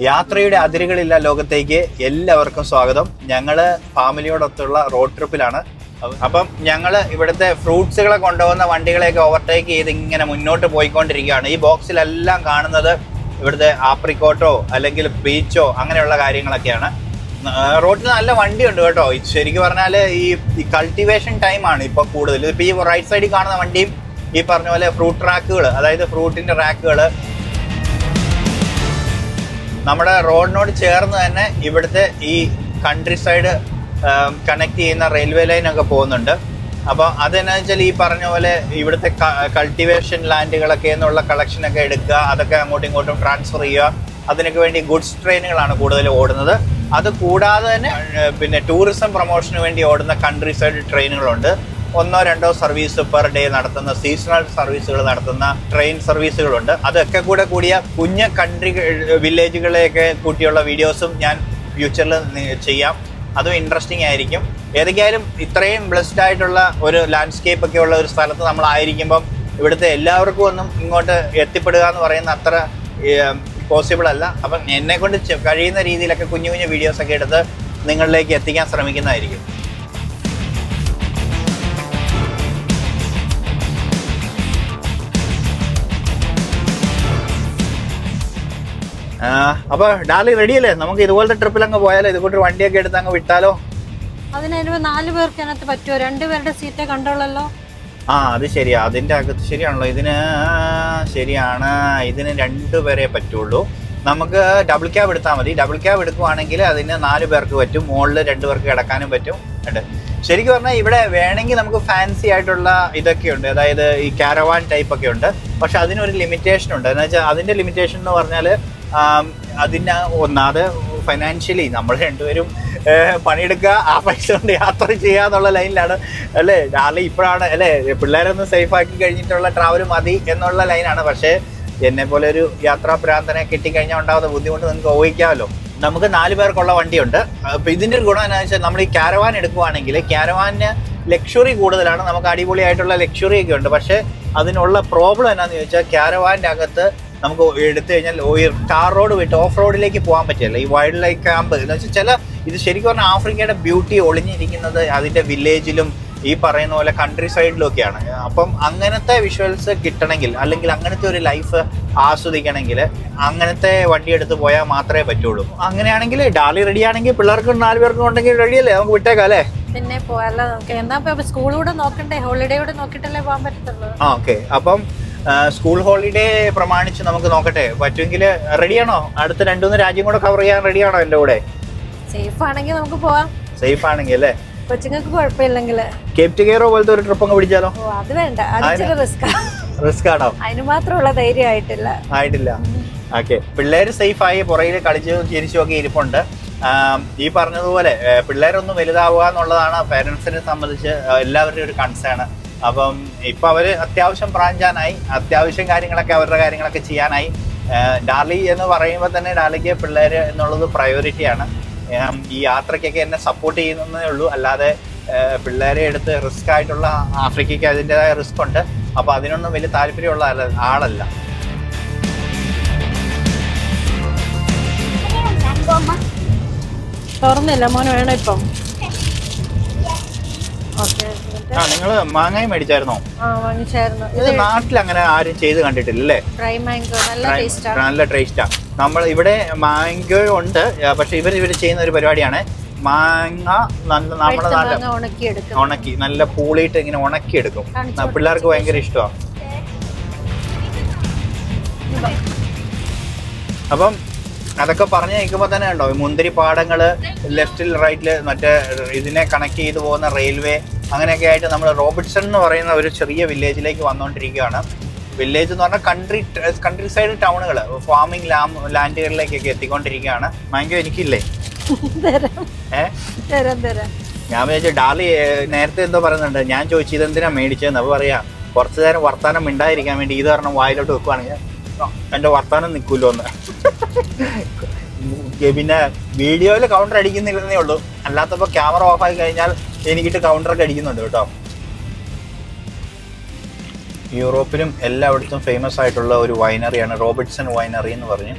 യാത്രയുടെ അതിരുകളില്ല ലോകത്തേക്ക് എല്ലാവർക്കും സ്വാഗതം. ഞങ്ങൾ ഫാമിലിയോടൊത്തുള്ള റോഡ് ട്രിപ്പിലാണ് അപ്പം ഞങ്ങൾ ഇവിടുത്തെ ഫ്രൂട്ട്സുകളെ കൊണ്ടുപോകുന്ന വണ്ടികളെയൊക്കെ ഓവർടേക്ക് ചെയ്ത് ഇങ്ങനെ മുന്നോട്ട് പോയിക്കൊണ്ടിരിക്കുകയാണ്. ഈ ബോക്സിലെല്ലാം കാണുന്നത് ഇവിടുത്തെ ആപ്രിക്കോട്ടോ അല്ലെങ്കിൽ പീച്ചോ അങ്ങനെയുള്ള കാര്യങ്ങളൊക്കെയാണ്. റോഡിൽ നല്ല വണ്ടിയുണ്ട് കേട്ടോ. ശരിക്കും പറഞ്ഞാൽ ഈ കൾട്ടിവേഷൻ ടൈമാണ് ഇപ്പോൾ കൂടുതൽ ഇപ്പോൾ ഈ റൈറ്റ് സൈഡിൽ കാണുന്ന വണ്ടിയും ഈ പറഞ്ഞ പോലെ ഫ്രൂട്ട് റാക്കുകൾ അതായത് ഫ്രൂട്ടിന്റെ റാക്കുകൾ നമ്മുടെ റോഡിനോട് ചേർന്ന് തന്നെ ഇവിടുത്തെ ഈ കൺട്രി സൈഡ് കണക്ട് ചെയ്യുന്ന റെയിൽവേ ലൈൻ ഒക്കെ പോകുന്നുണ്ട്. അപ്പോൾ അതെന്നു വെച്ചാൽ ഈ പറഞ്ഞ പോലെ ഇവിടുത്തെ കൾട്ടിവേഷൻ ലാൻഡുകളൊക്കെ എന്നുള്ള കളക്ഷനൊക്കെ എടുക്കുക അതൊക്കെ അങ്ങോട്ടും ഇങ്ങോട്ടും ട്രാൻസ്ഫർ ചെയ്യുക അതിനൊക്കെ വേണ്ടി ഗുഡ്സ് ട്രെയിനുകളാണ് കൂടുതൽ ഓടുന്നത്. അത് കൂടാതെ തന്നെ പിന്നെ ടൂറിസം പ്രൊമോഷന് വേണ്ടി ഓടുന്ന കൺട്രി സൈഡ് ട്രെയിനുകളുണ്ട് ഒന്നോ രണ്ടോ സർവീസ് പെർ ഡേ നടത്തുന്ന സീസണൽ സർവീസുകൾ നടത്തുന്ന ട്രെയിൻ സർവീസുകളുണ്ട് അതൊക്കെ കൂടെ കൂടിയ കുഞ്ഞ കൺട്രി വില്ലേജുകളെയൊക്കെ കൂട്ടിയുള്ള വീഡിയോസും ഞാൻ ഫ്യൂച്ചറിൽ ചെയ്യാം. അതും ഇൻട്രസ്റ്റിംഗ് ആയിരിക്കും. ഏതൊക്കെയായാലും ഇത്രയും ബ്ലെസ്ഡ് ആയിട്ടുള്ള ഒരു ലാൻഡ്സ്കേപ്പ് ഒക്കെ ഉള്ള ഒരു സ്ഥലത്ത് നമ്മളായിരിക്കുമ്പം ഇവിടുത്തെ എല്ലാവർക്കും ഒന്നും ഇങ്ങോട്ട് എത്തിപ്പെടുക എന്ന് പറയുന്ന അത്ര പോസിബിൾ അല്ല. അപ്പം എന്നെ കൊണ്ട് കഴിയുന്ന രീതിയിലൊക്കെ കുഞ്ഞു കുഞ്ഞു വീഡിയോസൊക്കെ എടുത്ത് നിങ്ങളിലേക്ക് എത്തിക്കാൻ ശ്രമിക്കുന്നതായിരിക്കും. അപ്പൊ ഡാലി റെഡി അല്ലേ നമുക്ക് ഇതുപോലത്തെ ട്രിപ്പിൽ അങ്ങ് പോയാലോ? ഇതുകൂട്ട് വണ്ടിയൊക്കെ എടുത്ത് അങ്ങ് വിട്ടാലോ? അതിനൊരു നാല് പേർക്ക് അതിനകത്ത് പറ്റുമോ? രണ്ടുപേരുടെ സീറ്റേ കണ്ടോളല്ലോ ആ അത് ശരിയാ. അതിന്റെ അകത്ത് ശരിയാണല്ലോ. ഇതിന് ശരിയാണ്. ഇതിന് രണ്ടുപേരെ പറ്റുള്ളൂ. നമുക്ക് ഡബിൾ ക്യാബ് എടുത്താൽ മതി. ഡബിൾ ക്യാബ് എടുക്കുവാണെങ്കിൽ അതിന് നാല് പേർക്ക് പറ്റും. മുകളിൽ രണ്ട് പേർക്ക് കിടക്കാനും പറ്റും. ഉണ്ട്. ശരിക്കും പറഞ്ഞാൽ ഇവിടെ വേണമെങ്കിൽ നമുക്ക് ഫാൻസി ആയിട്ടുള്ള ഇതൊക്കെ ഉണ്ട്. അതായത് ഈ കാരവാൻ ടൈപ്പ് ഒക്കെ ഉണ്ട്. പക്ഷെ അതിനൊരു ലിമിറ്റേഷൻ ഉണ്ട്. എന്ന് വെച്ചാൽ അതിന്റെ ലിമിറ്റേഷൻ എന്ന് പറഞ്ഞാൽ അതിന് ഒന്നാമത് ഫൈനാൻഷ്യലി നമ്മൾ രണ്ടുപേരും പണിയെടുക്കുക ആ പൈസ കൊണ്ട് യാത്ര ചെയ്യുക എന്നുള്ള ലൈനിലാണ്. അല്ലേ? രാവിലെ ഇപ്പോഴാണ് അല്ലേ? പിള്ളേരൊന്ന് സേഫ് ആക്കി കഴിഞ്ഞിട്ടുള്ള ട്രാവൽ മതി എന്നുള്ള ലൈനാണ്. പക്ഷേ എന്നെ പോലെ ഒരു യാത്രാ പ്രാന്തനെ കിട്ടിക്കഴിഞ്ഞാൽ ഉണ്ടാകുന്ന ബുദ്ധിമുട്ട് നിങ്ങൾക്ക് ഊഹിക്കാമല്ലോ. നമുക്ക് നാല് പേർക്കുള്ള വണ്ടിയുണ്ട്. അപ്പൊ ഇതിന്റെ ഒരു ഗുണം എന്താണെന്ന് വെച്ചാൽ നമ്മൾ ഈ കാരവാൻ എടുക്കുവാണെങ്കിൽ കാരവാന് ലക്ഷറി കൂടുതലാണ്. നമുക്ക് അടിപൊളിയായിട്ടുള്ള ലക്ഷറി ഒക്കെ ഉണ്ട്. പക്ഷേ അതിനുള്ള പ്രോബ്ലം എന്നാന്ന് ചോദിച്ചാൽ കാരവാന്റെ അകത്ത് നമുക്ക് എടുത്തു കഴിഞ്ഞാൽ ടാർ റോഡ് വിട്ട് ഓഫ് റോഡിലേക്ക് പോകാൻ പറ്റില്ല. ഈ വൈൽഡ് ലൈഫ് ക്യാമ്പ് എന്ന് വെച്ചാൽ ചില ഇത് ശരിക്കും പറഞ്ഞാൽ ആഫ്രിക്കയുടെ ബ്യൂട്ടി ഒളിഞ്ഞിരിക്കുന്നത് അതിന്റെ വില്ലേജിലും ഈ പറയുന്ന പോലെ കൺട്രി സൈഡിലൊക്കെയാണ് അപ്പം അങ്ങനത്തെ വിഷ്വൽസ് കിട്ടണമെങ്കിൽ അല്ലെങ്കിൽ അങ്ങനത്തെ ഒരു ലൈഫ് ആസ്വദിക്കണമെങ്കിൽ അങ്ങനത്തെ വണ്ടി എടുത്ത് പോയാൽ മാത്രമേ പറ്റുള്ളൂ. അങ്ങനെയാണെങ്കിൽ ഡാലി റെഡി ആണെങ്കിൽ പിള്ളേർക്കും നാല് പേർക്കും ഉണ്ടെങ്കിൽ റെഡിയല്ലേ നമുക്ക് വിട്ടേക്കാം അല്ലേ? പിന്നെ പോയാലോ നമുക്ക്. എന്നാ സ്കൂൾ കൂടെ നോക്കണ്ടേ? ഹോളിഡേ കൂടെ നോക്കിയിട്ടല്ലേ പോകാൻ പറ്റത്തുള്ളൂ. ഓക്കെ അപ്പം സ്കൂൾ ഹോളിഡേ പ്രമാണിച്ച് നമുക്ക് നോക്കട്ടെ. പറ്റുമെങ്കിൽ റെഡിയാണോ അടുത്ത രണ്ടു മൂന്ന് രാജ്യം കൂടെ കവർ ചെയ്യാൻ റെഡിയാണോ എന്റെ കൂടെ? സേഫ് ആണെങ്കിൽ നമുക്ക് പോവാം. സേഫ് ആണെങ്കിൽ അല്ലേ? കൊച്ചുങ്ങൾക്ക് കുഴപ്പമില്ലെങ്കിൽ കേപ് ടിഗേറോ പോലത്തെ ഒരു ട്രിപ്പ് അങ്ങ് പിടിച്ചാലോ? ഓ അത് വേണ്ട. അത് ഇച്ചിരി റിസ്ക് റിസ്ക് ആണോ? അതിന് മാത്രമുള്ള ധൈര്യം ആയിട്ടില്ല. ആയിട്ടില്ല. ഓക്കെ പിള്ളേർ ആയി പുറകിൽ കളിച്ചു ചിരിച്ചും ഒക്കെ ഇരിപ്പുണ്ട്. ഈ പറഞ്ഞതുപോലെ പിള്ളേരൊന്നും വലുതാവുക എന്നുള്ളതാണ് പേരൻസിനെ സംബന്ധിച്ച് എല്ലാവരുടെയും ഒരു കൺസേൺ അപ്പം ഇപ്പൊ അവർ അത്യാവശ്യം പ്രാഞ്ചാനായി. അത്യാവശ്യം കാര്യങ്ങളൊക്കെ അവരുടെ കാര്യങ്ങളൊക്കെ ചെയ്യാനായി. ഡാർലി എന്ന് പറയുമ്പോൾ തന്നെ ഡാർലിക്ക് പിള്ളേര് എന്നുള്ളത് പ്രയോറിറ്റിയാണ് ഈ യാത്രയ്ക്കൊക്കെ എന്നെ സപ്പോർട്ട് ചെയ്യുന്നതേ ഉള്ളൂ. അല്ലാതെ പിള്ളേരെ എടുത്ത് റിസ്ക് ആയിട്ടുള്ള ആഫ്രിക്കയ്ക്ക് അതിന്റെതായ റിസ്ക് ഉണ്ട്. അപ്പൊ അതിനൊന്നും വലിയ താല്പര്യമുള്ള ആളല്ല. തുറന്നില്ല മോന് വേണം ഇപ്പം? ഓക്കെ. ആ നിങ്ങൾ മാങ്ങായി മേടിച്ചായിരുന്നോ? ആ വാങ്ങിച്ചായിരുന്നു. ഇത് നാട്ടിൽ അങ്ങനെ ആരും ചെയ്ത് കണ്ടിട്ടില്ല അല്ലേ ഡ്രൈ മാംഗോ നല്ല ടേസ്റ്റാണ് നല്ല ടേസ്റ്റാ നമ്മൾ ഇവിടെ മാങ്ങ ഉണ്ട് ആ, പക്ഷെ ഇവർ ഇവർ ചെയ്യുന്ന ഒരു പരിപാടിയാണ്. മാങ്ങ നല്ല നമ്മുടെ നാട്ടിൽ ഉണക്കി എടുക്കും ഉണക്കി നല്ല പൂളിയിട്ട് ഇങ്ങനെ ഉണക്കി എടുക്കും കാണിച്ചു ആ, പിള്ളേർക്ക് ഭയങ്കര ഇഷ്ടമാണ് അപ്പം അതൊക്കെ പറഞ്ഞു നിൽക്കുമ്പോൾ തന്നെ ഉണ്ടോ മുന്തിരി പാടങ്ങൾ ലെഫ്റ്റിൽ റൈറ്റിൽ മറ്റേ ഇതിനെ കണക്ട് ചെയ്തു പോകുന്ന റെയിൽവേ അങ്ങനെയൊക്കെ ആയിട്ട് നമ്മൾ റോബർട്ട്സൺ എന്ന് പറയുന്ന ഒരു ചെറിയ വില്ലേജിലേക്ക് വന്നുകൊണ്ടിരിക്കുകയാണ് വില്ലേജ് എന്ന് പറഞ്ഞാൽ കൺട്രി കൺട്രി സൈഡ് ടൗണുകൾ ഫാമിംഗ് ലാം ലാൻഡുകളിലേക്കൊക്കെ എത്തിക്കൊണ്ടിരിക്കുകയാണ്. മാങ്കോ എനിക്കില്ലേ? ഞാൻ വിചാരിച്ചു ഡാർലി നേരത്തെ എന്തോ പറയുന്നുണ്ട് ഞാൻ ചോദിച്ചു ഇതെന്തിനാ മേടിച്ചതെന്ന്. അപ്പോൾ പറയാ കുറച്ചു നേരം വർത്താനം മിണ്ടാതിരിക്കാൻ വേണ്ടി ഇത് കാരണം വായിലോട്ട് വെക്കുവാണെങ്കിൽ "ആ, എന്റെ വർത്താനം നിൽക്കൂലോന്ന്. പിന്നെ വീഡിയോയിൽ കൗണ്ടർ അടിക്കുന്നില്ലെന്നേ ഉള്ളൂ. അല്ലാത്തപ്പോൾ ക്യാമറ ഓഫ് ആയി കഴിഞ്ഞാൽ എനിക്കിട്ട് കൗണ്ടറൊക്കെ അടിക്കുന്നുണ്ട് കേട്ടോ. യൂറോപ്പിലും എല്ലായിടത്തും ഫേമസ് ആയിട്ടുള്ള ഒരു വൈനറിയാണ് റോബർട്ട്സൺ വൈനറി എന്ന് പറഞ്ഞ്.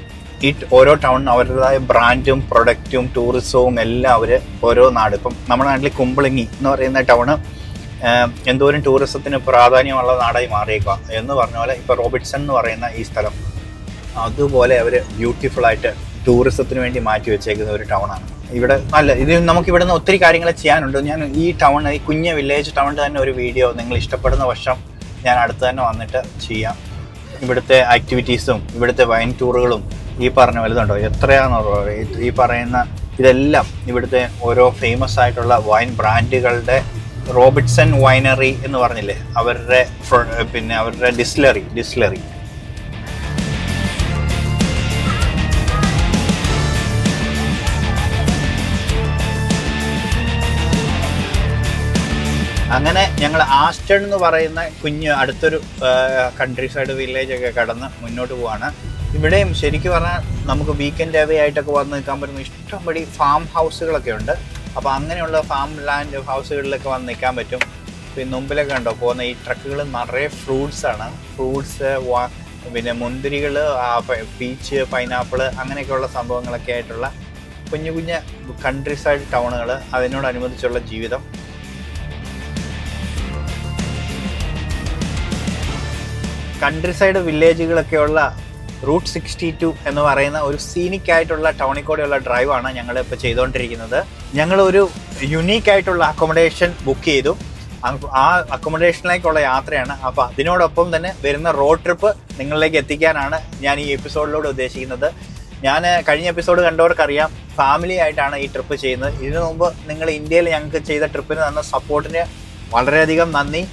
ഈ ഓരോ ടൗൺ അവരുടേതായ ബ്രാൻഡും പ്രൊഡക്റ്റും ടൂറിസവും എല്ലാം അവർ ഓരോ നാട്. ഇപ്പം നമ്മുടെ നാട്ടിൽ കുമ്പളങ്ങി എന്ന് പറയുന്ന ടൗണ് എന്തോരം ടൂറിസത്തിന് പ്രാധാന്യമുള്ള നാടായി മാറിയേക്കുക എന്ന് പറഞ്ഞ പോലെ ഇപ്പോൾ റോബിറ്റ്സൺ എന്ന് പറയുന്ന ഈ സ്ഥലം അതുപോലെ അവർ ബ്യൂട്ടിഫുൾ ആയിട്ട് ടൂറിസത്തിന് വേണ്ടി മാറ്റി വെച്ചേക്കുന്ന ഒരു ടൗണാണ് ഇവിടെ നല്ല ഇത് നമുക്ക് ഇവിടെ നിന്ന് ഒത്തിരി കാര്യങ്ങൾ ചെയ്യാനുണ്ട്. ഞാൻ ഈ ടൗൺ ഈ കുഞ്ഞ വില്ലേജ് ടൗണിന്റെ തന്നെ ഒരു വീഡിയോ നിങ്ങൾ ഇഷ്ടപ്പെടുന്ന വർഷം ഞാൻ അടുത്ത് തന്നെ വന്നിട്ട് ചെയ്യാം. ഇവിടുത്തെ ആക്ടിവിറ്റീസും ഇവിടുത്തെ വൈൻ ടൂറുകളും ഈ പറഞ്ഞ വലുതുണ്ടോ എത്രയാണെന്ന് ഈ പറയുന്ന ഇതെല്ലാം ഇവിടുത്തെ ഓരോ ഫേമസ് ആയിട്ടുള്ള വൈൻ ബ്രാൻഡുകളുടെ റോബിൻസൺ വൈനറി എന്ന് പറഞ്ഞില്ലേ? അവരുടെ പിന്നെ അവരുടെ ഡിസ്ലറി ഡിസ്ലറി. അങ്ങനെ ഞങ്ങൾ ആസ്റ്റൺ എന്ന് പറയുന്ന കുഞ്ഞ് അടുത്തൊരു കൺട്രി സൈഡ് വില്ലേജ് ഒക്കെ കടന്ന് മുന്നോട്ട് പോവാണ്. ഇവിടെയും ശരിക്കും പറഞ്ഞാൽ നമുക്ക് വീക്കെൻഡ് അവേ ആയിട്ടൊക്കെ വന്ന് നിൽക്കാൻ പറ്റുന്ന ഇഷ്ടംപടി ഫാം ഹൗസുകളൊക്കെ ഉണ്ട്. അപ്പോൾ അങ്ങനെയുള്ള ഫാം ലാൻഡ് ഹൗസുകളിലൊക്കെ വന്ന് നിൽക്കാൻ പറ്റും. പിന്നെ മുമ്പിലൊക്കെ ഉണ്ടോ പോകുന്ന ഈ ട്രക്കുകൾ നിറയെ ഫ്രൂട്ട്സ് ആണ്. ഫ്രൂട്ട്സ് പിന്നെ മുന്തിരികൾ പീച്ച് പൈനാപ്പിൾ അങ്ങനെയൊക്കെയുള്ള സംഭവങ്ങളൊക്കെ ആയിട്ടുള്ള കുഞ്ഞു കുഞ്ഞു കൺട്രി സൈഡ് ടൗണുകൾ അതിനോടനുബന്ധിച്ചുള്ള ജീവിതം. കൺട്രി സൈഡ് വില്ലേജുകളൊക്കെയുള്ള റൂട്ട് സിക്സ്റ്റി ടു എന്ന് പറയുന്ന ഒരു സീനിക് ആയിട്ടുള്ള ടൗണിൽ കൂടെയുള്ള ഡ്രൈവാണ് ഞങ്ങൾ ഇപ്പോൾ ചെയ്തുകൊണ്ടിരിക്കുന്നത് ഞങ്ങൾ ഒരു യുണീക്ക് ആയിട്ടുള്ള അക്കോമഡേഷൻ ബുക്ക് ചെയ്തു. ആ അക്കോമഡേഷനിലേക്കുള്ള യാത്രയാണ്. അപ്പോൾ അതിനോടൊപ്പം തന്നെ വരുന്ന റോഡ് ട്രിപ്പ് നിങ്ങളിലേക്ക് എത്തിക്കാനാണ് ഞാൻ ഈ എപ്പിസോഡിലൂടെ ഉദ്ദേശിക്കുന്നത്. ഞാൻ കഴിഞ്ഞ എപ്പിസോഡ് കണ്ടവർക്കറിയാം ഫാമിലി ആയിട്ടാണ് ഈ ട്രിപ്പ് ചെയ്യുന്നത്. ഇതിനു മുമ്പ് നിങ്ങൾ ഇന്ത്യയിൽ ഞങ്ങൾക്ക് ചെയ്ത ട്രിപ്പിന് തന്ന സപ്പോർട്ടിന് വളരെയധികം നന്ദി.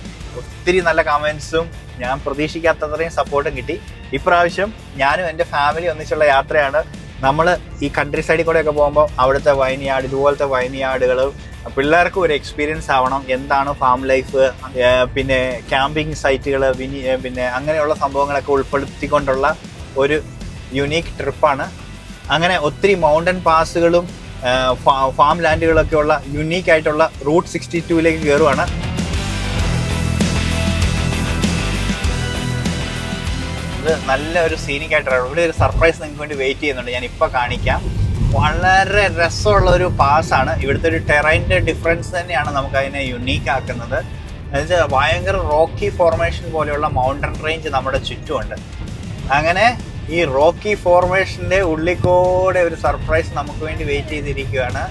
ഒത്തിരി നല്ല കമൻസും ഞാൻ പ്രതീക്ഷിക്കാത്തത്രയും സപ്പോർട്ടും കിട്ടി. ഇപ്രാവശ്യം ഞാനും എന്റെ ഫാമിലി ഒന്നിച്ചുള്ള യാത്രയാണ്. നമ്മൾ ഈ കൺട്രി സൈഡിൽ കൂടെയൊക്കെ പോകുമ്പോൾ അവിടുത്തെ വൈൻയാർഡ് ഇതുപോലത്തെ വൈൻയാർഡുകൾ പിള്ളേർക്കും ഒരു എക്സ്പീരിയൻസ് ആവണം. എന്താണ് ഫാം ലൈഫ് പിന്നെ ക്യാമ്പിംഗ് സൈറ്റുകൾ പിന്നെ അങ്ങനെയുള്ള സംഭവങ്ങളൊക്കെ ഉൾപ്പെടുത്തിക്കൊണ്ടുള്ള ഒരു യുണീക്ക് ട്രിപ്പാണ് അങ്ങനെ ഒത്തിരി മൗണ്ടൻ പാസുകളും ഫാം ലാൻഡുകളൊക്കെ ഉള്ള യുണീക്ക് ആയിട്ടുള്ള റൂട്ട് സിക്സ്റ്റി ടുവിലേക്ക് കയറുവാണ് ഇത് നല്ല ഒരു സീനിക് ആയിട്ടാണ് ഇവിടെ ഒരു സർപ്രൈസ് നിങ്ങൾക്ക് വേണ്ടി വെയിറ്റ് ചെയ്യുന്നുണ്ട്. ഞാൻ ഇപ്പോൾ കാണിക്കാം. വളരെ രസമുള്ള ഒരു പാസ്സാണ് ഇവിടുത്തെ ഒരു ടെറൈന്റെ ഡിഫറൻസ് തന്നെയാണ് നമുക്ക് അതിനെ യുണീക്ക് ആക്കുന്നത്. എന്നുവെച്ചാൽ ഭയങ്കര റോക്കി ഫോർമേഷൻ പോലെയുള്ള മൗണ്ടൻ റേഞ്ച് നമ്മുടെ ചുറ്റുമുണ്ട്. അങ്ങനെ ഈ റോക്കി ഫോർമേഷന്റെ ഉള്ളിക്കൂടെ ഒരു സർപ്രൈസ് നമുക്ക് വേണ്ടി വെയിറ്റ് ചെയ്തിരിക്കുകയാണ്.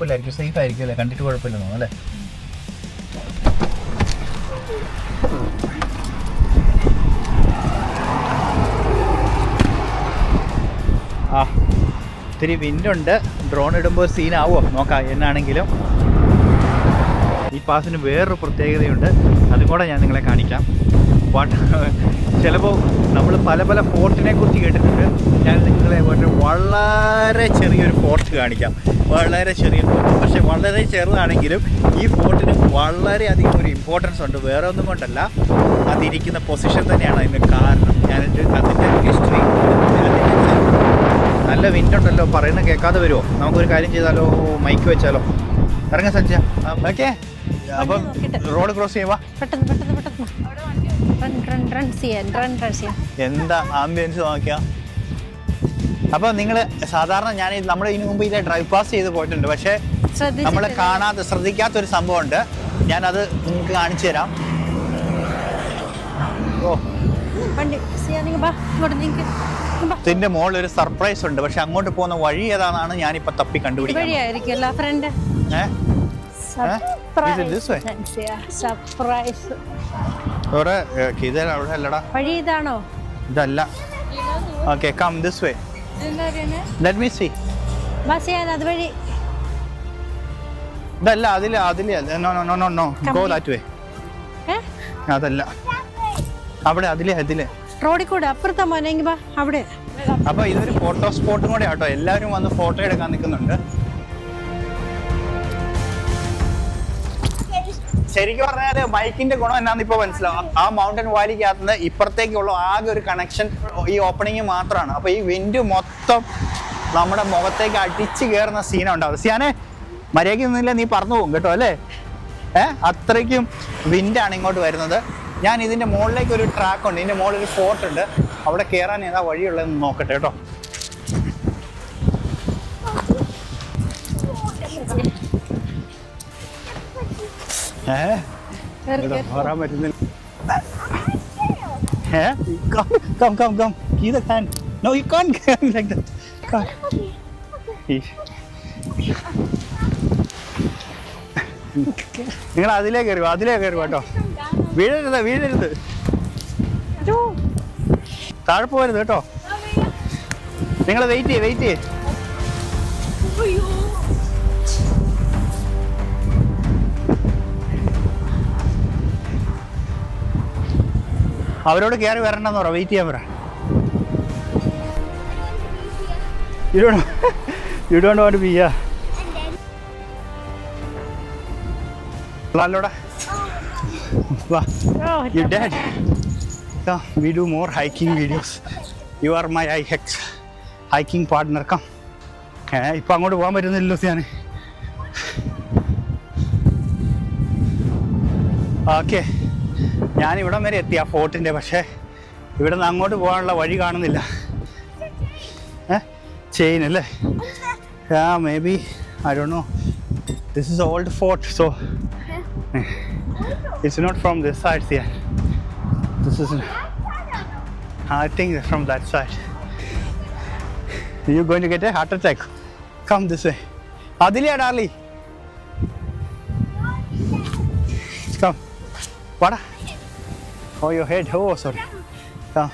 കുഴപ്പമില്ലായിരിക്കും സേഫ് ആയിരിക്കും അല്ലേ കണ്ടിട്ട് കുഴപ്പമില്ലെന്നോ അല്ലേ? ആ ഇത്തിരി വിൻഡുണ്ട്. ഡ്രോൺ ഇടുമ്പോൾ സീനാവോ നോക്കാം എന്നാണെങ്കിലും. ഈ പാസിന് വേറൊരു പ്രത്യേകതയുണ്ട്. അതും കൂടെ ഞാൻ നിങ്ങളെ കാണിക്കാം. ചിലപ്പോൾ നമ്മൾ പല പല ഫോർട്ടിനെ കുറിച്ച് കേട്ടിട്ടുണ്ട്. ഞാൻ നിങ്ങളെ വളരെ ചെറിയൊരു ഫോർട്ട് കാണിക്കാം. വളരെ ചെറിയ ഫോർട്ട്. പക്ഷേ വളരെ ചെറുതാണെങ്കിലും ഈ ഫോർട്ടിന് വളരെയധികം ഒരു ഇമ്പോർട്ടൻസ് ഉണ്ട്. വേറെ ഒന്നും കൊണ്ടല്ല. അതിരിക്കുന്ന പൊസിഷൻ തന്നെയാണ് അതിന് കാരണം. ഞാനിട്ട് അതിന്റെ ഹിസ്റ്ററി നല്ല വിൻഡ് ഉണ്ടല്ലോ. പറയുന്നത് കേൾക്കാതെ വരുമോ നമുക്കൊരു കാര്യം ചെയ്താലോ? മൈക്ക് വെച്ചാലോ? ഇറങ്ങാൻ സജ്ജ ഓക്കെ അപ്പം റോഡ് ക്രോസ് ചെയ്യുവാ പെട്ടെന്ന് പെട്ടെന്ന് പെട്ടെന്ന്. എന്താ ആംബിയൻസ് നോക്കിയ? അപ്പൊ നിങ്ങൾ സാധാരണ ഞാൻ നമ്മൾ ഇതിനു മുമ്പ് ഇതിലെ ഡ്രൈവ് പാസ് ചെയ്ത് പോയിട്ടുണ്ട്. പക്ഷേ നമ്മൾ കാണാതെ കാണാത്ത ശ്രദ്ധിക്കാത്ത ഒരു സംഭവമുണ്ട്. ഞാനത് നിങ്ങൾക്ക് കാണിച്ചു തരാം. ഓ. ഇതിന്റെ മോളിൽ ഒരു സർപ്രൈസ് ഉണ്ട്. പക്ഷെ അങ്ങോട്ട് പോകുന്ന വഴി ഏതാണെന്നാണ് ഞാനിപ്പോ തപ്പി കണ്ടുപിടിക്കുന്നത് അവിടെ അല്ലടാ. വഴി ഇതാണോ? ഇതല്ല. Okay come this way let me see bus ഇതല്ല അതിൽ അതിൽ no no no no no go that way അതല്ല. അവിടെ അതിലെ അതിലെ. റോഡിൽ കൂടെ അപ്പുറത്താ മോനെങ്കിൽ ബാ അവിടെ. അപ്പൊ ഇതൊരു ഫോട്ടോ സ്പോട്ടും കൂടെ ആട്ടോ. എല്ലാവരും വന്ന് ഫോട്ടോ എടുക്കാൻ നിൽക്കുന്നുണ്ട്. ശരിക്കും പറഞ്ഞാൽ ബൈക്കിന്റെ ഗുണം എന്നാന്ന് ഇപ്പൊ മനസ്സിലാവും. ആ മൗണ്ടൻ വാലിക്കകത്തുനിന്ന് ഇപ്പുറത്തേക്കുള്ള ആകെ ഒരു കണക്ഷൻ ഈ ഓപ്പണിങ് മാത്രമാണ്. അപ്പൊ ഈ വിൻഡ് മൊത്തം നമ്മുടെ മുഖത്തേക്ക് അടിച്ചു കയറുന്ന സീനുണ്ടാവും സിയാനെ മര്യാദയ്ക്ക് നിന്നില്ല? നീ പറഞ്ഞു പോകും കേട്ടോ അല്ലേ? ഏഹ് അത്രയ്ക്കും വിൻഡാണ് ഇങ്ങോട്ട് വരുന്നത്. ഞാൻ ഇതിന്റെ മുകളിലേക്ക് ഒരു ട്രാക്ക് ഉണ്ട്. ഇതിന്റെ മുകളിൽ ഒരു ഫോർട്ട് ഉണ്ട്. അവിടെ കയറാൻ ഏതാ വഴിയുള്ളതെന്ന് നോക്കട്ടെ കേട്ടോ. മാറാൻ പറ്റുന്നില്ല come come come key. The hand no you can like that come നിങ്ങൾ അതിലേ കയറി അതിലേ കയറി കേട്ടോ. വീഴരുത് വീഴരുത്. താഴെ പോകരുത് കേട്ടോ. നിങ്ങൾ വെയിറ്റ് ചെയ്യേ വെയിറ്റ് ചെയ്യ്. അവരോട് കയറി വരണ്ടെന്ന് പറ വെയിറ്റ് ചെയ്യാൻ പറ you don't you don't want be അല്ലോടാ വാ you dad. Come, we do more hiking videos. You are my IHEX hiking partner. Come. ഏ ഇപ്പം അങ്ങോട്ട് പോകാൻ പറ്റുന്നില്ലല്ലോ ഞാൻ ഓക്കെ ഞാൻ ഇവിടം വരെ എത്തി ആ ഫോർട്ടിന്റെ പക്ഷേ ഇവിടെ നിന്ന് അങ്ങോട്ട് പോകാനുള്ള വഴി കാണുന്നില്ല. ചെയിൻ അല്ലേ? ആ maybe I dunno this is old fort so it's not from this side Sian this is hurting think from that side you going to get a heart attack come this way അതിലേ ഡാർലി come വാടാ Oh, your head. Oh, sorry. Come.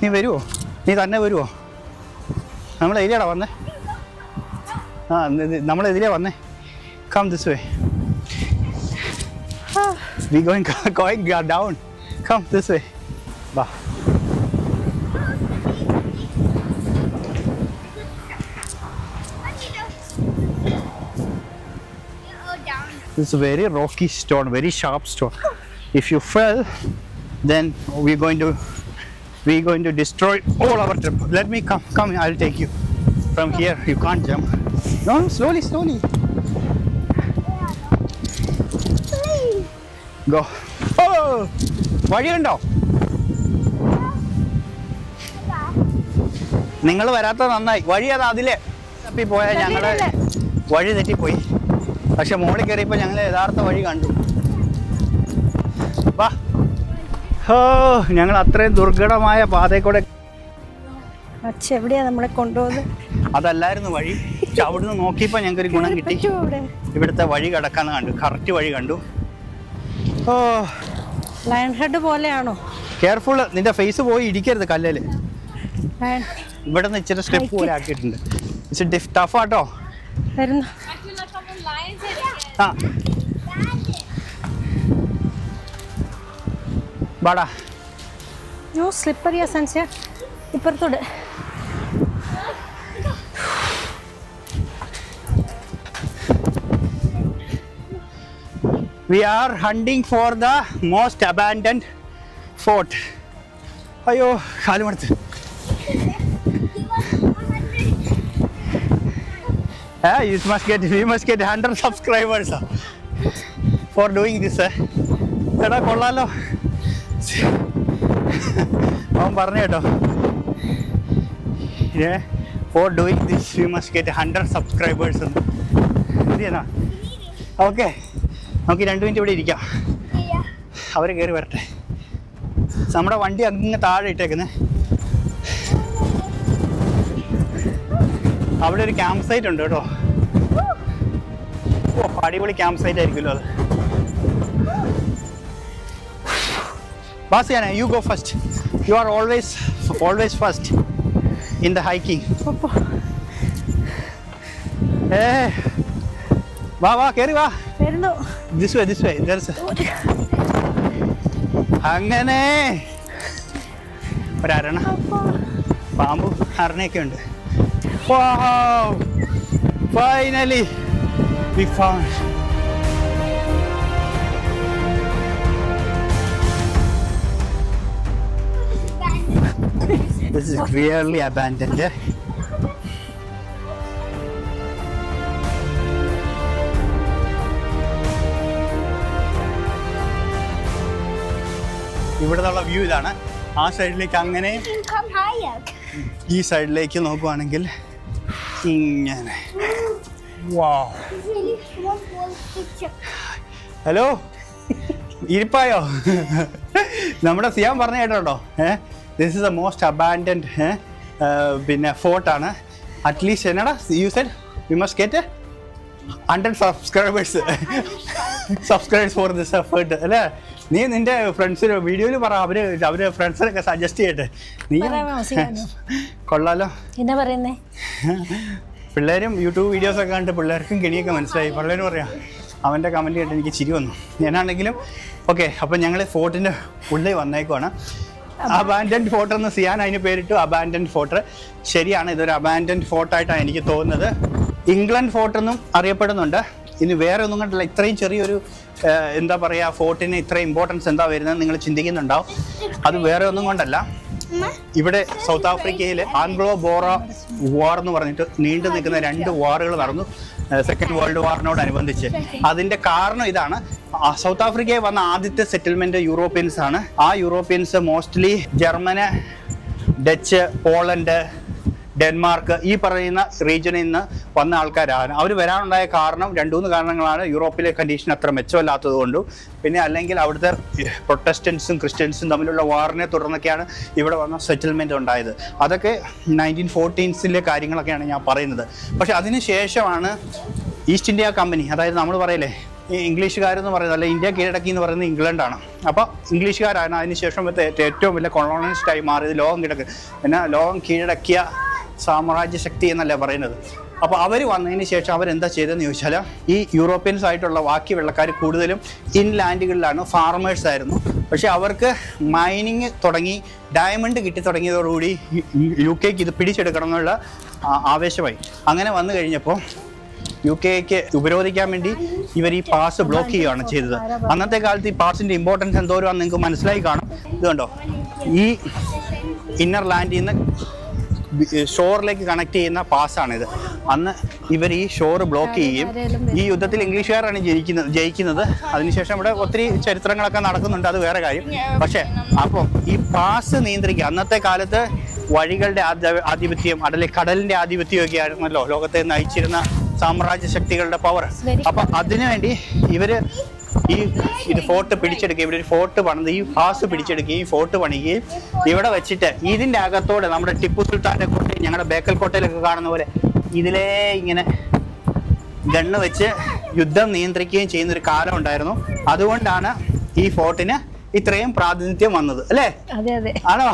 നീ വരുമോ നീ തന്നെ വരുമോ നമ്മൾ എതിലെയാടാ വന്നേ ആ നമ്മൾ എതിലെയാ വന്നേ Come this way. We going going down. Come this way. Bah. It's a very rocky stone, very sharp stone. If you fell, then we're going to we're going to destroy all our trip. Let me come, come. I'll take you from here. You can't jump. No, no, slowly, slowly. Go oh വഴിയുണ്ടോ നിങ്ങൾ വരാത്ത നന്നായി വഴി അത് അതിലെ തപ്പി പോയാൽ ഞങ്ങൾ വഴി തെറ്റിപ്പോയി പക്ഷെ മോളിൽ കയറിയപ്പോൾ ഞങ്ങൾ യഥാർത്ഥ വഴി കണ്ടു. വാ. ഹോ ഞങ്ങൾ അത്രയും ദുർഘടമായ പാതയിൽ കൂടെ എവിടെയാ നമ്മളെ കൊണ്ടുപോകുന്നത്? അതല്ലായിരുന്നു വഴി. പക്ഷെ അവിടുന്ന് നോക്കിയപ്പോൾ ഞങ്ങൾക്കൊരു ഗുണം കിട്ടി. ഇവിടുത്തെ വഴി കിടക്കാന്ന് കണ്ടു. കറക്റ്റ് വഴി കണ്ടു. ഓ ലയൺ ഹെഡ് പോലെയാണോ? കെയർഫുൾ നിന്റെ ഫേസ് പോയി ഇടിക്കരുത് കല്ലിൽ ഇവിടെ നിന്ന് ഇച്ചിരി സ്റ്റെപ്പ് പോലെ ആക്കിയിട്ടുണ്ട് ഇച്ചിരി ടഫ് ആട്ടോ. വരുന്നു. ആ ബാടാ യോ സ്ലിപ്പറിയാ സൻസ്യ ഇപ്പുറത്തൂടെ we are hunting for the most abandoned fort കാലുമടുത്ത് you must get we must get hundred subscribers for doing this എടാ കൊള്ളാലോ. അവൻ പറഞ്ഞു കേട്ടോ. For doing this you must get hundred subscribers എന്ന് ശരിയെന്നാ ഓക്കെ നമുക്ക് രണ്ട് മിനിറ്റ് ഇവിടെ ഇരിക്കാം. അവർ കയറി വരട്ടെ. നമ്മുടെ വണ്ടി അങ്ങ് താഴെ ഇട്ടേക്കുന്നത് അവിടെ ഒരു ക്യാമ്പ് സൈറ്റ് ഉണ്ട് കേട്ടോ. ഓ അടിപൊളി ക്യാമ്പ് സൈറ്റ് ആയിരിക്കുമല്ലോ അത്. Bassiana you go first you are always always first in the hiking ഏ വാ വാ കയറി വാ. ദിസ് വേ ദിസ് വേ ദർസ് അങ്ങനെ. അപ്പോ പാമ്പും അരണയൊക്കെ ഉണ്ട്. Finally we found this is really abandoned ഇവിടെ നിന്നുള്ള വ്യൂ ഇതാണ്. ആ സൈഡിലേക്ക് അങ്ങനെ. ഈ സൈഡിലേക്ക് നോക്കുവാണെങ്കിൽ ഇങ്ങനെ. ഹലോ ഇരിപ്പായോ? നമ്മുടെ സിയാൻ പറഞ്ഞ കേട്ടോ ഏ? This is the most abandoned പിന്നെ ഫോർട്ടാണ് അറ്റ്ലീസ്റ്റ് എന്നടാ? You said we must get hundred subscribers subscribers for this effort അല്ലേ? നീ നിന്റെ ഫ്രണ്ട്സിന് വീഡിയോയിൽ പറ. അവർ അവർ ഫ്രണ്ട്സിനൊക്കെ സജസ്റ്റ് ചെയ്യട്ടെ. നീ? കൊള്ളാലോ. എന്നാ പറയുന്നേ? പിള്ളേരും യൂട്യൂബ് വീഡിയോസ് ഒക്കെ കണ്ട് പിള്ളേർക്കും കെണിയൊക്കെ മനസ്സിലായി. പിള്ളേരും പറയാം അവന്റെ കമന്റ് കേട്ട് എനിക്ക് ചിരി വന്നു. ഞാനാണെങ്കിലും ഓക്കെ അപ്പം ഞങ്ങൾ ഫോർട്ടിന്റെ ഉള്ളിൽ വന്നേക്കുവാണ്. അബാൻഡൻഡ് ഫോർട്ട് എന്ന് സിയാൻ അതിന് പേരിട്ടു അബാൻഡൻഡ് ഫോർട്ട് ശരിയാണ് ഇതൊരു അബാൻഡൻഡ് ഫോർട്ടായിട്ടാണ് എനിക്ക് തോന്നുന്നത്. ഇംഗ്ലണ്ട് ഫോർട്ട് എന്നും അറിയപ്പെടുന്നുണ്ട്. ഇനി വേറെ ഒന്നും കണ്ടില്ല. ഇത്രയും ചെറിയൊരു എന്താ പറയുക ഫോർട്ടിന് ഇത്രയും ഇമ്പോർട്ടൻസ് എന്താ വരുന്നത് നിങ്ങൾ ചിന്തിക്കുന്നുണ്ടാവും. അത് വേറെ ഒന്നും കൊണ്ടല്ല. ഇവിടെ സൗത്ത് ആഫ്രിക്കയിൽ ആംഗ്ലോ ബോറ വാർ എന്ന് പറഞ്ഞിട്ട് നീണ്ടു നിൽക്കുന്ന രണ്ട് വാറുകൾ നടന്നു. സെക്കൻഡ് വേൾഡ് വാറിനോടനുബന്ധിച്ച് അതിന്റെ കാരണം ഇതാണ്. സൗത്ത് ആഫ്രിക്കയിൽ വന്ന ആദ്യത്തെ സെറ്റിൽമെന്റ് യൂറോപ്യൻസ് ആണ്. ആ Europeans mostly German Dutch Poland Denmark ഈ പറയുന്ന റീജിയനിൽ നിന്ന് വന്ന ആൾക്കാരാണ്. അവർ വരാനുണ്ടായ കാരണം രണ്ടു മൂന്ന് കാരണങ്ങളാണ് യൂറോപ്പിലെ കണ്ടീഷൻ അത്ര മെച്ചമല്ലാത്തത് കൊണ്ടും. പിന്നെ അല്ലെങ്കിൽ അവിടുത്തെ പ്രൊട്ടസ്റ്റൻസും ക്രിസ്ത്യൻസും തമ്മിലുള്ള വാറിനെ തുടർന്നൊക്കെയാണ് ഇവിടെ വന്ന സെറ്റിൽമെന്റ് ഉണ്ടായത്. അതൊക്കെ നയന്റീൻ ഫോർട്ടീൻസിലെ കാര്യങ്ങളൊക്കെയാണ് ഞാൻ പറയുന്നത്. പക്ഷേ അതിന് ശേഷമാണ് ഈസ്റ്റ് ഇന്ത്യ കമ്പനി അതായത് നമ്മൾ പറയില്ലേ ഇംഗ്ലീഷുകാരെന്ന് പറയുന്നത് അല്ല ഇന്ത്യ കീഴടക്കി എന്ന് പറയുന്നത് ഇംഗ്ലണ്ടാണ്. അപ്പോൾ ഇംഗ്ലീഷുകാരാണ് അതിനുശേഷം ഏറ്റവും വലിയ കൊളോണിസ്റ്റായി മാറിയത് ലോകം കിടക്ക് എന്നാൽ ലോകം കീഴടക്കിയ സാമ്രാജ്യ ശക്തി എന്നല്ലേ പറയുന്നത്. അപ്പോൾ അവർ വന്നതിന് ശേഷം അവരെന്താ ചെയ്തതെന്ന് ചോദിച്ചാൽ ഈ യൂറോപ്യൻസ് ആയിട്ടുള്ള ബാക്കി വെള്ളക്കാർ കൂടുതലും ഇൻലാൻഡുകളിലാണ് ഫാർമേഴ്സ് ആയിരുന്നു. പക്ഷേ അവർക്ക് മൈനിങ് തുടങ്ങി ഡയമണ്ട് കിട്ടി തുടങ്ങിയതോടുകൂടി യു കെക്ക് ഇത് പിടിച്ചെടുക്കണം എന്നുള്ള ആവേശമായി. അങ്ങനെ വന്നു കഴിഞ്ഞപ്പോൾ യു കെക്ക് ഉപരോധിക്കാൻ വേണ്ടി ഇവർ ഈ പാസ് ബ്ലോക്ക് ചെയ്യുകയാണ് ചെയ്തത്. അന്നത്തെ കാലത്ത് ഈ പാസിന്റെ ഇമ്പോർട്ടൻസ് എന്തോരം നിങ്ങൾക്ക് മനസ്സിലായി കാണും. ഇതുണ്ടോ ഈ ഇന്നർ ലാൻഡിൽ നിന്ന് ഷോറിലേക്ക് കണക്ട് ചെയ്യുന്ന പാസ്സാണിത് അന്ന് ഇവർ ഈ ഷോർ ബ്ലോക്ക് ചെയ്യുകയും ഈ യുദ്ധത്തിൽ ഇംഗ്ലീഷുകാരാണ് ജയിക്കുന്നത്. ജയിക്കുന്നത് അതിനുശേഷം ഇവിടെ ഒത്തിരി ചരിത്രങ്ങളൊക്കെ നടക്കുന്നുണ്ട് അത് വേറെ കാര്യം. പക്ഷേ അപ്പോൾ ഈ പാസ് നിയന്ത്രിക്കുക അന്നത്തെ കാലത്ത് വഴികളുടെ ആധ- ആധിപത്യം അടലെ കടലിന്റെ ആധിപത്യം ഒക്കെ ആയിരുന്നല്ലോ ലോകത്തെ നയിച്ചിരുന്ന സാമ്രാജ്യ ശക്തികളുടെ പവർ അപ്പൊ അതിനുവേണ്ടി ഇവർ ഈ ഇത് ഫോർട്ട് പിടിച്ചെടുക്കുക ഇവിടെ ഒരു ഫോർട്ട് പണിത് ഈ പാസ് പിടിച്ചെടുക്കുകയും ഫോർട്ട് പണിയുകയും ഇവിടെ വെച്ചിട്ട് ഇതിന്റെ അകത്തോടെ നമ്മുടെ ടിപ്പു സുൽത്താന്റെ കോട്ടയും ഞങ്ങളുടെ ബേക്കൽ കോട്ടയിലൊക്കെ കാണുന്ന പോലെ ഇതിലേ ഇങ്ങനെ ഗണ്ണ് വെച്ച് യുദ്ധം നിയന്ത്രിക്കുകയും ചെയ്യുന്ന ഒരു കാലം ഉണ്ടായിരുന്നു. അതുകൊണ്ടാണ് ഈ ഫോർട്ടിന് ഇത്രയും പ്രാതിനിധ്യം വന്നത് അല്ലേ? ആണോ?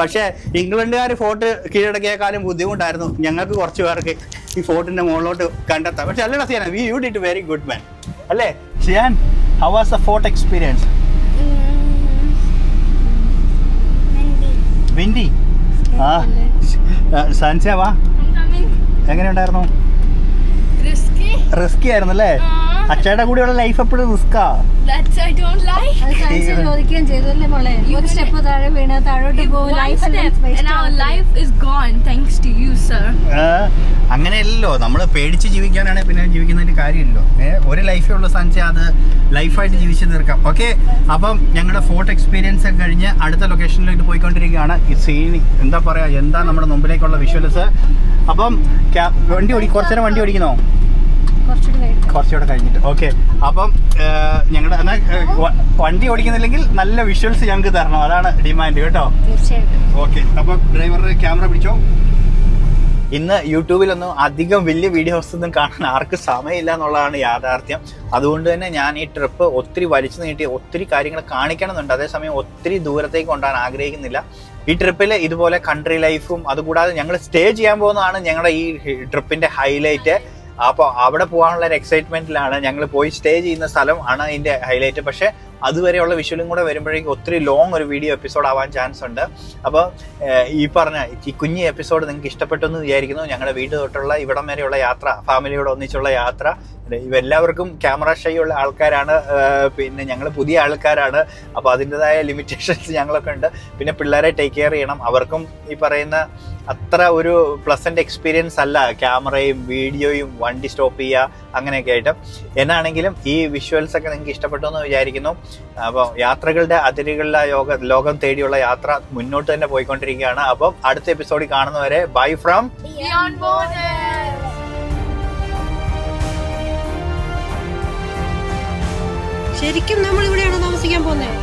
പക്ഷേ ഇംഗ്ലണ്ടുകാർ ഫോർട്ട് കീഴടക്കിയേക്കാളും ബുദ്ധിമുട്ടായിരുന്നു ഞങ്ങൾക്ക് കുറച്ച് പേർക്ക് ഈ ഫോർട്ടിന്റെ മുകളിലോട്ട് കണ്ടെത്താം പക്ഷെ അല്ലടാ Seena we you did very good man അല്ലേ? Sian how was the fort experience. Windy ah സൻസ്യ വാ. എങ്ങനെയുണ്ടായിരുന്നു? റിസ്കി ആയിരുന്നു അല്ലേ അച്ഛയുടെ കൂടെയുള്ള ലൈഫ് എപ്പോഴും റിസ്കാ അങ്ങനെയല്ലോ ചോദിക്കുകയും ചെയ്തു അല്ലേ മോളെ ഒരു സ്റ്റെപ്പ് താഴെ വീണ താഴോട്ട് പോകും sir. നമ്മൾ പേടിച്ച് ജീവിക്കാനാണ് പിന്നെ ജീവിക്കുന്നതിന്റെ കാര്യമില്ലല്ലോ. ഒരു ലൈഫേ ഉള്ള സഞ്ചയ അത് ലൈഫായിട്ട് ജീവിച്ചു തീർക്കാം. ഓക്കെ അപ്പം ഞങ്ങളുടെ ഫോർട്ട് എക്സ്പീരിയൻസ് ഒക്കെ കഴിഞ്ഞ് അടുത്ത ലൊക്കേഷനിലേക്ക് പോയിക്കൊണ്ടിരിക്കുകയാണ്. സീനി സീൻ എന്താ പറയാ? എന്താ നമ്മുടെ മുമ്പിലേക്കുള്ള വിഷ്വൽസ് അപ്പം വണ്ടി ഓടി കുറച്ചേരം വണ്ടി ഓടിക്കുന്നോ? കുറച്ചുകൂടി കഴിഞ്ഞു കുറച്ചുകൂടെ കഴിഞ്ഞിട്ട്. ഓക്കെ അപ്പം ഞങ്ങളുടെ എന്നാൽ വണ്ടി ഓടിക്കുന്നില്ലെങ്കിൽ നല്ല വിഷ്വൽസ് ഞങ്ങൾക്ക് തരണം. അതാണ് ഡിമാൻഡ് കേട്ടോ. തീർച്ചയായിട്ടും. ഓക്കെ അപ്പം ഡ്രൈവറുടെ ക്യാമറ പിടിച്ചോ? ഇന്ന് യൂട്യൂബിലൊന്നും അധികം വലിയ വീഡിയോസ് ഒന്നും കാണാൻ ആർക്കും സമയമില്ല എന്നുള്ളതാണ് യാഥാർത്ഥ്യം. അതുകൊണ്ട് തന്നെ ഞാൻ ഈ ട്രിപ്പ് ഒത്തിരി വലിച്ചു നീട്ടി ഒത്തിരി കാര്യങ്ങൾ കാണിക്കണമെന്നുണ്ട്. അതേസമയം ഒത്തിരി ദൂരത്തേക്ക് കൊണ്ടുപോകാൻ ആഗ്രഹിക്കുന്നില്ല. ഈ ട്രിപ്പിൽ ഇതുപോലെ കൺട്രി ലൈഫും അതുകൂടാതെ ഞങ്ങൾ സ്റ്റേ ചെയ്യാൻ പോകുന്നതാണ് ഞങ്ങളുടെ ഈ ട്രിപ്പിന്റെ ഹൈലൈറ്റ് അപ്പോൾ അവിടെ പോകാനുള്ള ഒരു എക്സൈറ്റ്മെന്റിലാണ് ഞങ്ങൾ പോയി സ്റ്റേ ചെയ്യുന്ന സ്ഥലം ആണ് അതിന്റെ ഹൈലൈറ്റ് പക്ഷേ അതുവരെയുള്ള വിഷ്വലും കൂടെ വരുമ്പോഴേക്കും ഒത്തിരി ലോങ് ഒരു വീഡിയോ എപ്പിസോഡ് ആവാൻ ചാൻസ് ഉണ്ട്. അപ്പോൾ ഈ പറഞ്ഞ ഈ കുഞ്ഞ് എപ്പിസോഡ് നിങ്ങൾക്ക് ഇഷ്ടപ്പെട്ടു എന്ന് വിചാരിക്കുന്നു. ഞങ്ങളുടെ വീട് തൊട്ടുള്ള ഇവിടം വരെയുള്ള യാത്ര ഫാമിലിയോട് ഒന്നിച്ചുള്ള യാത്ര. ഇവെല്ലാവർക്കും ക്യാമറ ഷൈ ഉള്ള ആൾക്കാരാണ്. പിന്നെ ഞങ്ങൾ പുതിയ ആൾക്കാരാണ്. അപ്പോൾ അതിന്റെതായ ലിമിറ്റേഷൻസ് ഞങ്ങളൊക്കെ ഉണ്ട്. പിന്നെ പിള്ളേരെ ടേക്ക് കെയർ ചെയ്യണം. അവർക്കും ഈ പറയുന്ന അത്ര ഒരു പ്ലസന്റ് എക്സ്പീരിയൻസ് അല്ല ക്യാമറയും വീഡിയോയും വണ്ടി സ്റ്റോപ്പ് ചെയ്യുക അങ്ങനെയൊക്കെ ആയിട്ട്. എന്നാണെങ്കിലും ഈ വിഷ്വൽസ് ഒക്കെ നിങ്ങൾക്ക് ഇഷ്ടപ്പെട്ടു എന്ന് വിചാരിക്കുന്നു. അപ്പോൾ യാത്രകളുടെ അതിരുകളിലെ യോഗ ലോകം തേടിയുള്ള യാത്ര മുന്നോട്ട് തന്നെ പോയിക്കൊണ്ടിരിക്കുകയാണ്. അപ്പം അടുത്ത എപ്പിസോഡിൽ കാണുന്നവരെ ബൈ ഫ്രം ബിയോണ്ട്. ശരിക്കും നമ്മൾ ഇവിടെയാണോ താമസിക്കാൻ പോകുന്നത്?